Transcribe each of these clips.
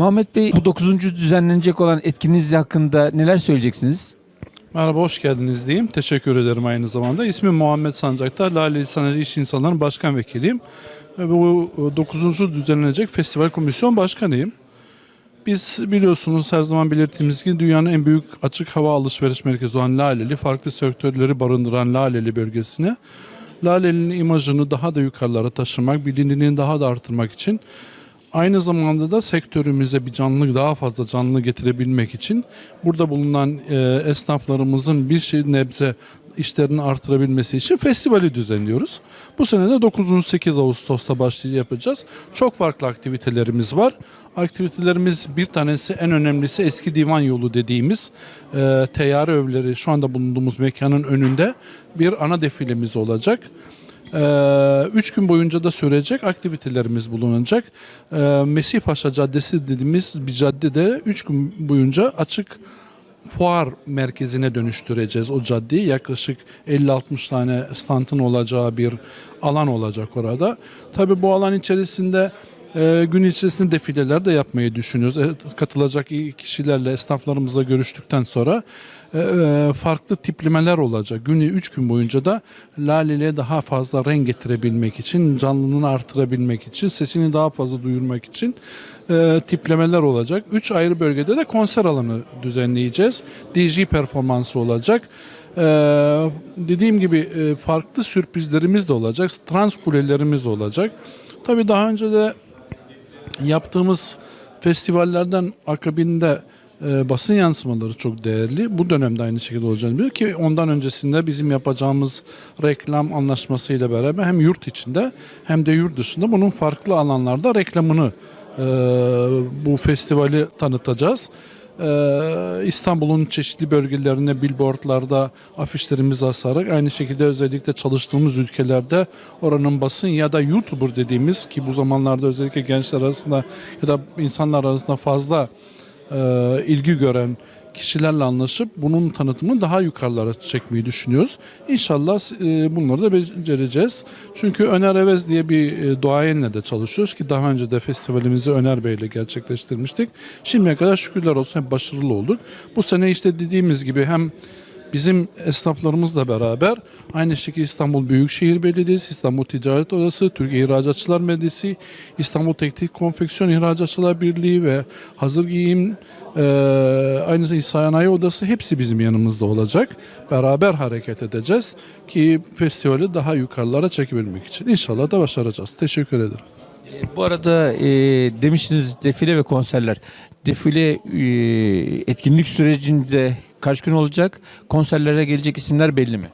Muhammed Bey bu 9. düzenlenecek olan etkinliğiniz hakkında neler söyleyeceksiniz? Merhaba, hoş geldiniz diyeyim. Teşekkür ederim aynı zamanda. İsmim Muhammed Sancaktar, Laleli Sanatçı İş İnsanları'nın başkan vekiliyim. Ve bu 9. düzenlenecek festival komisyon başkanıyım. Biz biliyorsunuz her zaman belirttiğimiz gibi dünyanın en büyük açık hava alışveriş merkezi olan Laleli, farklı sektörleri barındıran Laleli bölgesine Laleli'nin imajını daha da yukarılara taşımak, bilinirliğini daha da artırmak için Aynı zamanda da sektörümüze bir canlı daha fazla canlı getirebilmek için burada bulunan e, esnaflarımızın bir şey nebze işlerini artırabilmesi için festivali düzenliyoruz. Bu sene de 9. 8 Ağustos'ta başlayıp yapacağız. Çok farklı aktivitelerimiz var. Aktivitelerimiz bir tanesi en önemlisi eski divan yolu dediğimiz e, teyyare evleri şu anda bulunduğumuz mekanın önünde bir ana defilemiz olacak. Ee, üç gün boyunca da sürecek aktivitelerimiz bulunacak. Ee, Mesih Paşa Caddesi dediğimiz bir caddede üç gün boyunca açık fuar merkezine dönüştüreceğiz o caddeyi. Yaklaşık 50-60 tane standın olacağı bir alan olacak orada. Tabii bu alan içerisinde e, gün içerisinde defileler de yapmayı düşünüyoruz. E, katılacak kişilerle, esnaflarımızla görüştükten sonra e, e, farklı tiplemeler olacak. Günü 3 gün boyunca da Laleli'ye daha fazla renk getirebilmek için, canlılığını artırabilmek için, sesini daha fazla duyurmak için e, tiplemeler olacak. 3 ayrı bölgede de konser alanı düzenleyeceğiz. DJ performansı olacak. Ee, dediğim gibi farklı sürprizlerimiz de olacak. Trans kulelerimiz olacak. Tabii daha önce de yaptığımız festivallerden akabinde e, basın yansımaları çok değerli. Bu dönemde aynı şekilde olacağını biliyor ki ondan öncesinde bizim yapacağımız reklam anlaşmasıyla beraber hem yurt içinde hem de yurt dışında bunun farklı alanlarda reklamını e, bu festivali tanıtacağız. Ee, İstanbul'un çeşitli bölgelerine billboardlarda afişlerimizi asarak aynı şekilde özellikle çalıştığımız ülkelerde oranın basın ya da YouTuber dediğimiz ki bu zamanlarda özellikle gençler arasında ya da insanlar arasında fazla e, ilgi gören kişilerle anlaşıp bunun tanıtımını daha yukarılara çekmeyi düşünüyoruz. İnşallah e, bunları da becereceğiz. Çünkü Öner Evez diye bir e, duayenle de çalışıyoruz ki daha önce de festivalimizi Öner Bey ile gerçekleştirmiştik. Şimdiye kadar şükürler olsun hep başarılı olduk. Bu sene işte dediğimiz gibi hem Bizim esnaflarımızla beraber aynı şekilde İstanbul Büyükşehir Belediyesi, İstanbul Ticaret Odası, Türkiye İhracatçılar Meclisi, İstanbul Tekstil Konfeksiyon İhracatçılar Birliği ve Hazır Giyim e, aynı zamanda Sanayi Odası hepsi bizim yanımızda olacak. Beraber hareket edeceğiz ki festivali daha yukarılara çekebilmek için. İnşallah da başaracağız. Teşekkür ederim. E, Bu arada e, demiştiniz defile ve konserler. Defile e, etkinlik sürecinde kaç gün olacak? Konserlere gelecek isimler belli mi?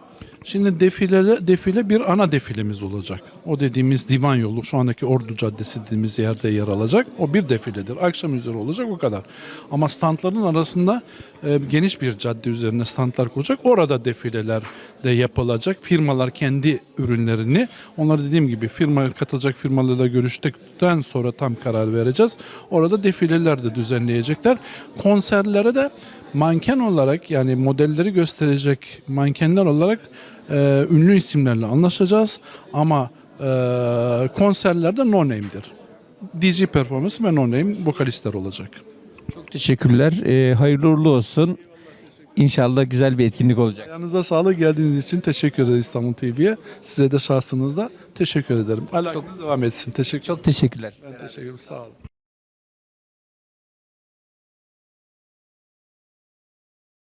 Şimdi defile, defile bir ana defilemiz olacak. O dediğimiz divan yolu şu andaki Ordu Caddesi dediğimiz yerde yer alacak. O bir defiledir. Akşam üzeri olacak o kadar. Ama standların arasında e, geniş bir cadde üzerine standlar koyacak. Orada defileler de yapılacak. Firmalar kendi ürünlerini, onlar dediğim gibi firma katılacak firmalarla görüştükten sonra tam karar vereceğiz. Orada defileler de düzenleyecekler. Konserlere de manken olarak yani modelleri gösterecek mankenler olarak e, ünlü isimlerle anlaşacağız ama e, konserlerde no name'dir. DJ performansı ve no name vokalistler olacak. Çok teşekkürler. E, hayırlı uğurlu olsun. İnşallah güzel bir etkinlik olacak. Yanınıza sağlık geldiğiniz için teşekkür ederiz İstanbul TV'ye. Size de şahsınızda teşekkür ederim. Alakınız devam etsin. Teşekkür Çok teşekkürler. Ben teşekkür ederim. Sağ olun.